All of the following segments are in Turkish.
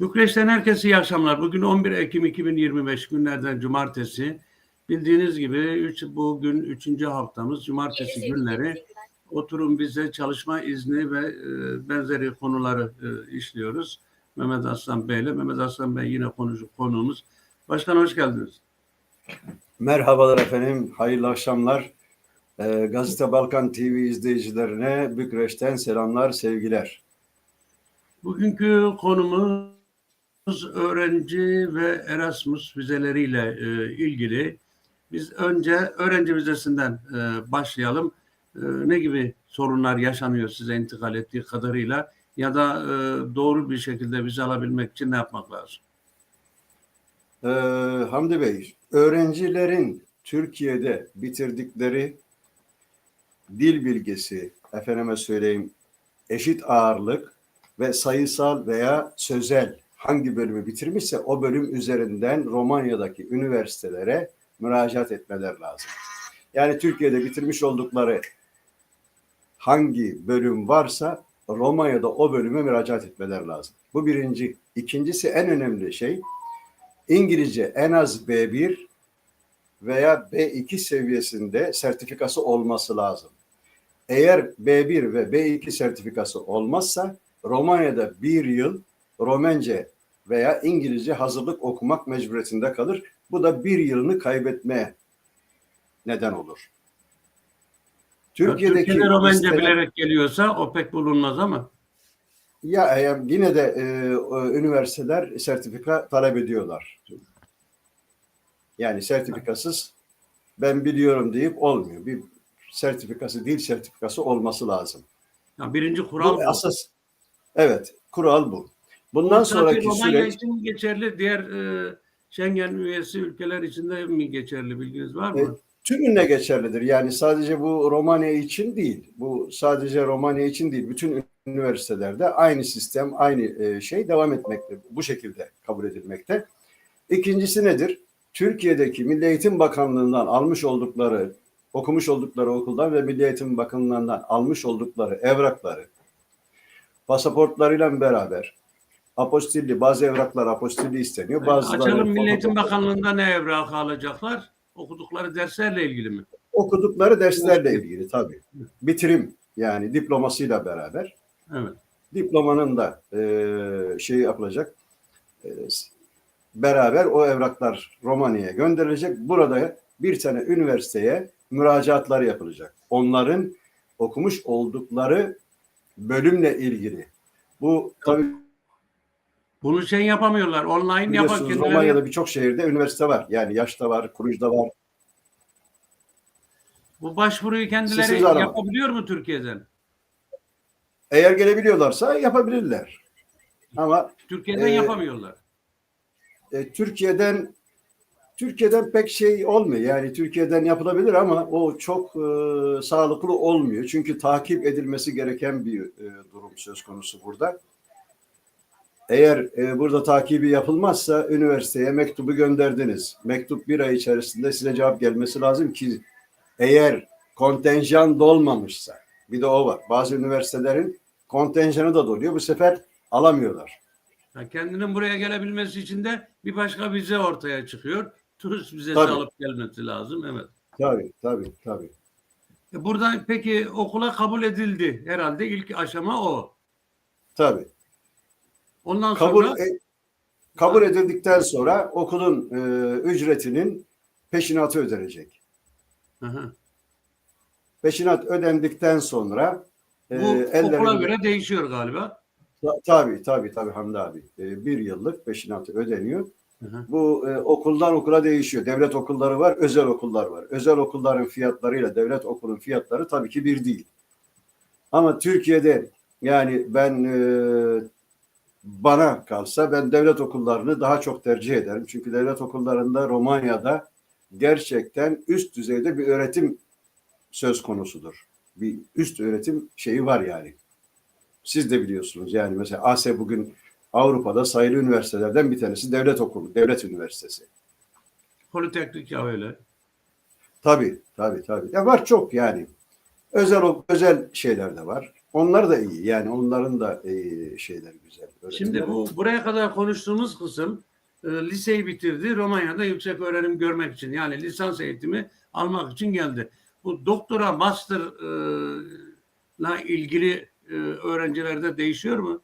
Bükreş'ten herkese iyi akşamlar. Bugün 11 Ekim 2025 günlerden cumartesi. Bildiğiniz gibi üç, bugün üçüncü haftamız cumartesi günleri oturun bize çalışma izni ve e, benzeri konuları e, işliyoruz. Mehmet Aslan Bey ile. Mehmet Aslan Bey yine konucu konuğumuz. Başkan hoş geldiniz. Merhabalar efendim, hayırlı akşamlar. Ee, Gazete Balkan TV izleyicilerine Bükreş'ten selamlar, sevgiler. Bugünkü konumuz öğrenci ve Erasmus vizeleriyle e, ilgili. Biz önce öğrenci vizesinden e, başlayalım. E, ne gibi sorunlar yaşanıyor size intikal ettiği kadarıyla ya da e, doğru bir şekilde vize alabilmek için ne yapmak lazım? Ee, Hamdi Bey, öğrencilerin Türkiye'de bitirdikleri dil bilgisi, efendime söyleyeyim, eşit ağırlık ve sayısal veya sözel hangi bölümü bitirmişse o bölüm üzerinden Romanya'daki üniversitelere müracaat etmeler lazım. Yani Türkiye'de bitirmiş oldukları hangi bölüm varsa Romanya'da o bölüme müracaat etmeler lazım. Bu birinci. İkincisi en önemli şey İngilizce en az B1 veya B2 seviyesinde sertifikası olması lazım. Eğer B1 ve B2 sertifikası olmazsa Romanya'da bir yıl Romence veya İngilizce hazırlık okumak mecburiyetinde kalır. Bu da bir yılını kaybetmeye neden olur. Türkiye'de Romence istenen- bilerek geliyorsa o pek bulunmaz ama. Ya e, yine de e, üniversiteler sertifika talep ediyorlar. Yani sertifikasız ben biliyorum deyip olmuyor. Bir sertifikası, dil sertifikası olması lazım. Ya birinci kural Bu bu. asas. Evet, kural bu. Bundan Bu sadece sonraki süreç için mi geçerli, diğer e, Schengen üyesi ülkeler için de mi geçerli bilginiz var mı? tümüne geçerlidir. Yani sadece bu Romanya için değil. Bu sadece Romanya için değil. Bütün üniversitelerde aynı sistem, aynı e, şey devam etmekte. Bu şekilde kabul edilmekte. İkincisi nedir? Türkiye'deki Milli Eğitim Bakanlığı'ndan almış oldukları, okumuş oldukları okuldan ve Milli Eğitim Bakanlığı'ndan almış oldukları evrakları pasaportlarıyla beraber apostilli, bazı evraklar apostilli isteniyor. Bazıları Açalım Milli Eğitim fotokopya- Bakanlığı'nda ne evrak alacaklar? Okudukları derslerle ilgili mi? okudukları derslerle ilgili tabii. Bitirim yani diplomasıyla beraber Evet. diplomanın da e, şeyi yapılacak. E, beraber o evraklar Romanya'ya gönderilecek. Burada bir tane üniversiteye müracaatları yapılacak. Onların okumuş oldukları bölümle ilgili. Bu tabii Bunu şey yapamıyorlar. Online yapan kendileri. Romanya'da birçok şehirde üniversite var. Yani Yaş'ta var, Kuruj'da var. Bu başvuruyu kendileri Sessiz arama. yapabiliyor mu Türkiye'den? Eğer gelebiliyorlarsa yapabilirler. Ama Türkiye'den Ee, yapamıyorlar. e, Türkiye'den Türkiye'den pek şey olmuyor. Yani Türkiye'den yapılabilir ama o çok e, sağlıklı olmuyor. Çünkü takip edilmesi gereken bir e, durum söz konusu burada. Eğer e, burada takibi yapılmazsa üniversiteye mektubu gönderdiniz. Mektup bir ay içerisinde size cevap gelmesi lazım ki eğer kontenjan dolmamışsa bir de o var. Bazı üniversitelerin kontenjanı da doluyor. Bu sefer alamıyorlar. Ya kendinin buraya gelebilmesi için de bir başka vize ortaya çıkıyor. Turist vizesi Tabii. alıp gelmesi lazım. Evet. Tabii tabii tabii. E Burada peki okula kabul edildi. Herhalde ilk aşama o. Tabii. Ondan kabul sonra e- kabul edildikten sonra okulun e, ücretinin peşinatı ödenecek. Hı hı. Peşinat ödendikten sonra e, bu okula ellerinde- göre değişiyor galiba. Ta- tabii tabii tabii Hamdi abi. E, bir yıllık peşinatı ödeniyor. Hı hı. Bu e, okuldan okula değişiyor. Devlet okulları var, özel okullar var. Özel okulların fiyatlarıyla devlet okulun fiyatları tabii ki bir değil. Ama Türkiye'de yani ben e, bana kalsa ben devlet okullarını daha çok tercih ederim. Çünkü devlet okullarında Romanya'da gerçekten üst düzeyde bir öğretim söz konusudur. Bir üst öğretim şeyi var yani. Siz de biliyorsunuz yani mesela ASE bugün Avrupa'da sayılı üniversitelerden bir tanesi devlet okulu, devlet üniversitesi. Politeknik ya öyle. Tabii, tabii, tabii. Ya var çok yani. Özel özel şeyler de var. Onlar da iyi. Yani onların da e, şeyleri güzel. Şimdi bu buraya kadar konuştuğumuz kısım e, liseyi bitirdi. Romanya'da yüksek öğrenim görmek için yani lisans eğitimi almak için geldi. Bu doktora, master e, ilgili e, öğrencilerde değişiyor mu?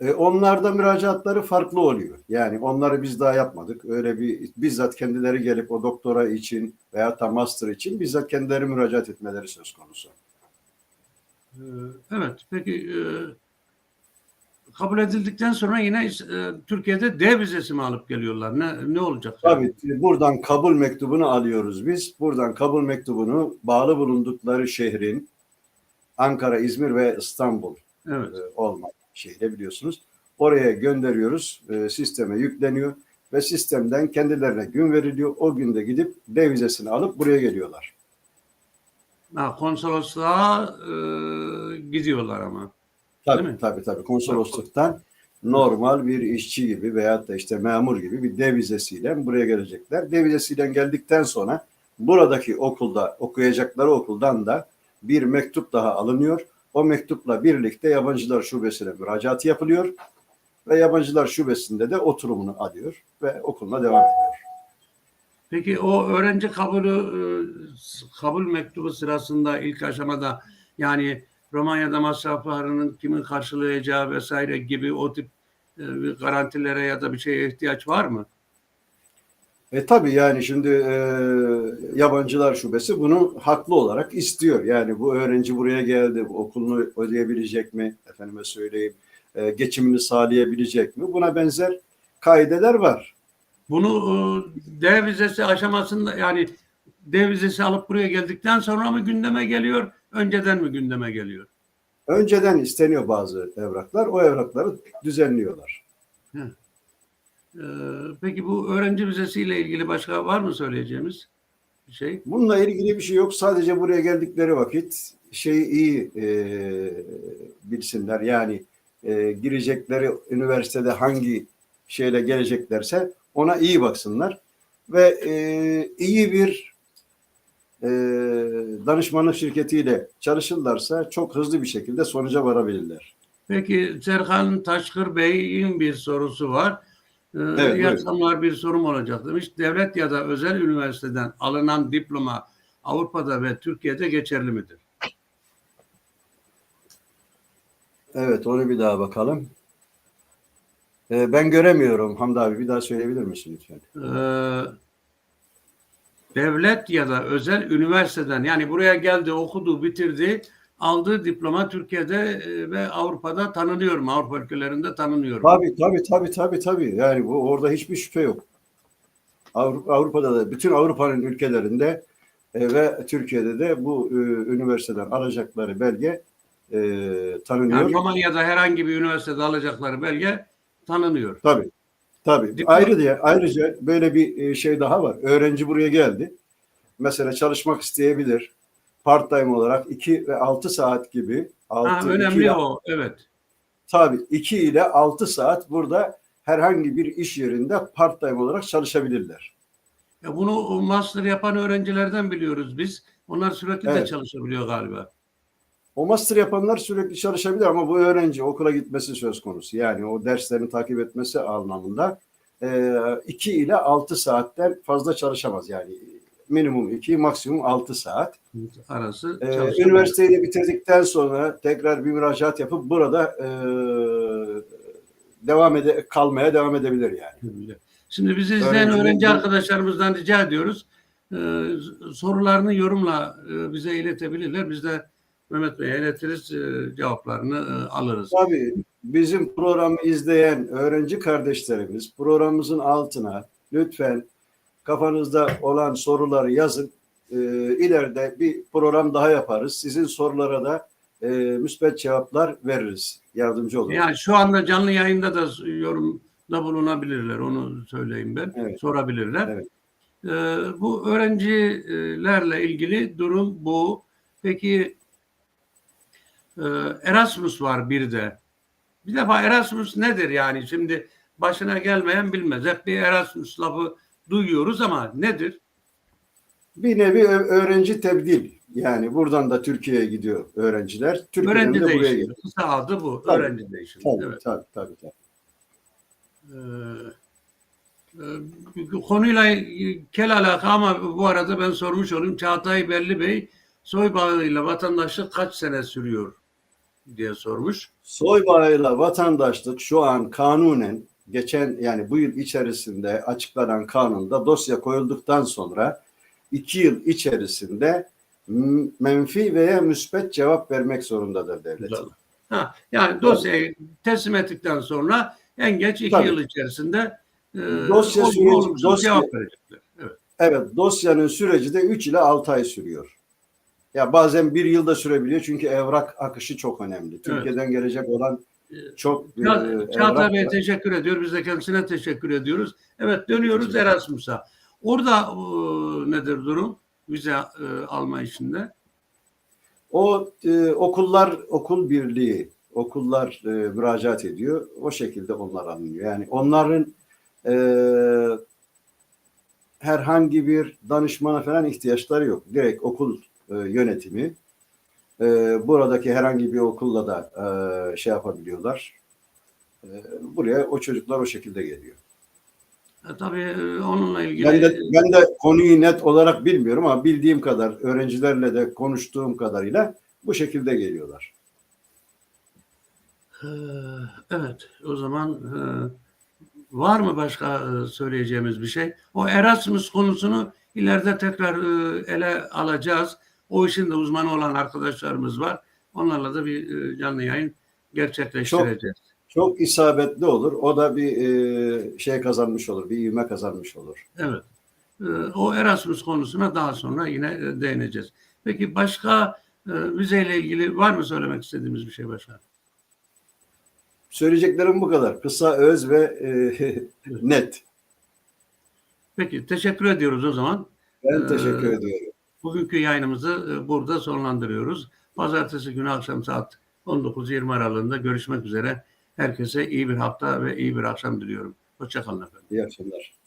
E, onlarda müracaatları farklı oluyor. Yani onları biz daha yapmadık. Öyle bir bizzat kendileri gelip o doktora için veya da master için bizzat kendileri müracaat etmeleri söz konusu. E, evet. Peki e, kabul edildikten sonra yine e, Türkiye'de D vizesi mi alıp geliyorlar? Ne ne olacak? Tabii buradan kabul mektubunu alıyoruz biz. Buradan kabul mektubunu bağlı bulundukları şehrin Ankara, İzmir ve İstanbul Evet. e, olmak şeyle biliyorsunuz. Oraya gönderiyoruz. Sisteme yükleniyor ve sistemden kendilerine gün veriliyor. O günde gidip D vizesini alıp buraya geliyorlar. Ha, konsolosluğa e, gidiyorlar ama. Tabii Değil mi? tabii tabii konsolosluktan normal bir işçi gibi veyahut da işte memur gibi bir D vizesiyle buraya gelecekler. D vizesiyle geldikten sonra buradaki okulda okuyacakları okuldan da bir mektup daha alınıyor. O mektupla birlikte yabancılar şubesine müracaat yapılıyor ve yabancılar şubesinde de oturumunu alıyor ve okuluna devam ediyor. Peki o öğrenci kabulü e, kabul mektubu sırasında ilk aşamada yani Romanya'da masraflarının kimin karşılayacağı vesaire gibi o tip e, garantilere ya da bir şeye ihtiyaç var mı? E tabii yani şimdi e, yabancılar şubesi bunu haklı olarak istiyor. Yani bu öğrenci buraya geldi, bu okulunu ödeyebilecek mi? Efendime söyleyeyim, e, geçimini sağlayabilecek mi? Buna benzer kaideler var. Bunu e, D vizesi aşamasında yani D vizesi alıp buraya geldikten sonra mı gündeme geliyor, önceden mi gündeme geliyor? Önceden isteniyor bazı evraklar, o evrakları düzenliyorlar. E, peki bu öğrenci vizesiyle ilgili başka var mı söyleyeceğimiz bir şey? Bununla ilgili bir şey yok. Sadece buraya geldikleri vakit şeyi iyi e, bilsinler. Yani e, girecekleri üniversitede hangi şeyle geleceklerse ona iyi baksınlar ve e, iyi bir e, danışmanlık şirketiyle çalışırlarsa çok hızlı bir şekilde sonuca varabilirler. Peki Serkan Taşkır Bey'in bir sorusu var. Ee, Evet, iyi akşamlar bir sorum olacak demiş. Devlet ya da özel üniversiteden alınan diploma Avrupa'da ve Türkiye'de geçerli midir? Evet onu bir daha bakalım. E, ben göremiyorum Hamdi abi bir daha söyleyebilir misin lütfen? Ee, devlet ya da özel üniversiteden yani buraya geldi, okudu, bitirdi, aldığı diploma Türkiye'de e, ve Avrupa'da tanınıyor mu? Avrupa ülkelerinde tanınıyor mu? Tabii tabii tabii tabii tabii. Yani bu orada hiçbir şüphe yok. Avrupa, Avrupa'da da bütün Avrupa'nın ülkelerinde e, ve Türkiye'de de bu e, üniversiteden alacakları belge e, tanınıyor. Yani Romanya'da herhangi bir üniversitede alacakları belge tanınıyor. Tabii. Tabii. Diploma- Ayrı diye ayrıca böyle bir e, şey daha var. Öğrenci buraya geldi. Mesela çalışmak isteyebilir. Part time olarak 2 ve 6 saat gibi. 6, Ha, önemli o. Evet. Tabii 2 ile 6 saat burada herhangi bir iş yerinde part time olarak çalışabilirler. Ya bunu master yapan öğrencilerden biliyoruz biz. Onlar sürekli de Evet. çalışabiliyor galiba. O master yapanlar sürekli çalışabilir ama bu öğrenci okula gitmesi söz konusu. Yani o derslerini takip etmesi anlamında 2 ile 6 saatten fazla çalışamaz. Yani minimum 2, maksimum 6 saat. Arası Ee, çalışabiliyor. üniversiteyi de bitirdikten sonra tekrar bir müracaat yapıp burada e, devam ede kalmaya devam edebilir yani. Şimdi bizi izleyen öğrenci arkadaşlarımızdan rica ediyoruz. Ee, sorularını yorumla e, bize iletebilirler. Biz de Mehmet Bey'e iletiriz. e, cevaplarını e, alırız. Tabii bizim programı izleyen öğrenci kardeşlerimiz programımızın altına lütfen kafanızda olan soruları yazın. İleride bir program daha yaparız. Sizin sorulara da e, müspet cevaplar veririz. Yardımcı oluruz. Yani şu anda canlı yayında da yorumda bulunabilirler. Onu söyleyeyim ben. Evet. Sorabilirler. Evet. Ee, bu öğrencilerle ilgili durum bu. Peki e, Erasmus var bir de. Bir defa Erasmus nedir yani? Şimdi başına gelmeyen bilmez. Hep bir Erasmus lafı duyuyoruz ama nedir? Bir nevi öğrenci tebdil Yani buradan da Türkiye'ye gidiyor öğrenciler. Türkiye'den Öğrenci de buraya geliyor. Kısa adı bu. Tabii. Öğrenci değişimi. Tabii, Evet. tabii, tabii, tabii. Ee, e, konuyla kel alaka ama bu arada ben sormuş olayım. Çağatay Belli Bey soy bağıyla vatandaşlık kaç sene sürüyor diye sormuş. Soy bağıyla vatandaşlık şu an kanunen geçen yani bu yıl içerisinde açıklanan kanunda dosya koyulduktan sonra iki yıl içerisinde menfi veya müspet cevap vermek zorundadır devlet. Ha, yani dosyayı teslim ettikten sonra en geç iki Tabii. yıl içerisinde e, Dosya süreci- dosya- cevap verecekler. Evet. Evet dosyanın süreci de 3 ile 6 ay sürüyor. Ya bazen bir yılda sürebiliyor çünkü evrak akışı çok önemli. Türkiye'den gelecek olan çok e, Ça- Çağatay evrak Bey var. teşekkür ediyor. Biz de kendisine teşekkür ediyoruz. Evet dönüyoruz Erasmus'a. Orada e, nedir durum? Vize e, alma işinde. O e, okullar okul birliği okullar e, müracaat ediyor. O şekilde onlar alınıyor. Yani onların e, herhangi bir danışmana falan ihtiyaçları yok. Direkt okul e, yönetimi e, buradaki herhangi bir okulla da e, şey yapabiliyorlar. E, buraya o çocuklar o şekilde geliyor. E, tabii onunla ilgili Ben de, ben de konuyu net olarak bilmiyorum ama bildiğim kadar öğrencilerle de konuştuğum kadarıyla bu şekilde geliyorlar. Evet, o zaman var mı başka söyleyeceğimiz bir şey? O Erasmus konusunu ileride tekrar ele alacağız. O işin de uzmanı olan arkadaşlarımız var. Onlarla da bir e, canlı yayın gerçekleştireceğiz. Çok isabetli olur. O da bir e, şey kazanmış olur, bir ivme kazanmış olur. Evet. E, O Erasmus konusuna daha sonra yine değineceğiz. Peki başka e, vizeyle ilgili var mı söylemek istediğimiz bir şey başka? Söyleyeceklerim bu kadar. Kısa, öz ve e, net. Peki teşekkür ediyoruz o zaman. Ben Ee, teşekkür ediyorum. Bugünkü yayınımızı e, burada sonlandırıyoruz. Pazartesi günü akşam saat 19.20 aralığında görüşmek üzere. Herkese iyi bir hafta ve iyi bir akşam diliyorum. Hoşçakalın efendim. İyi akşamlar.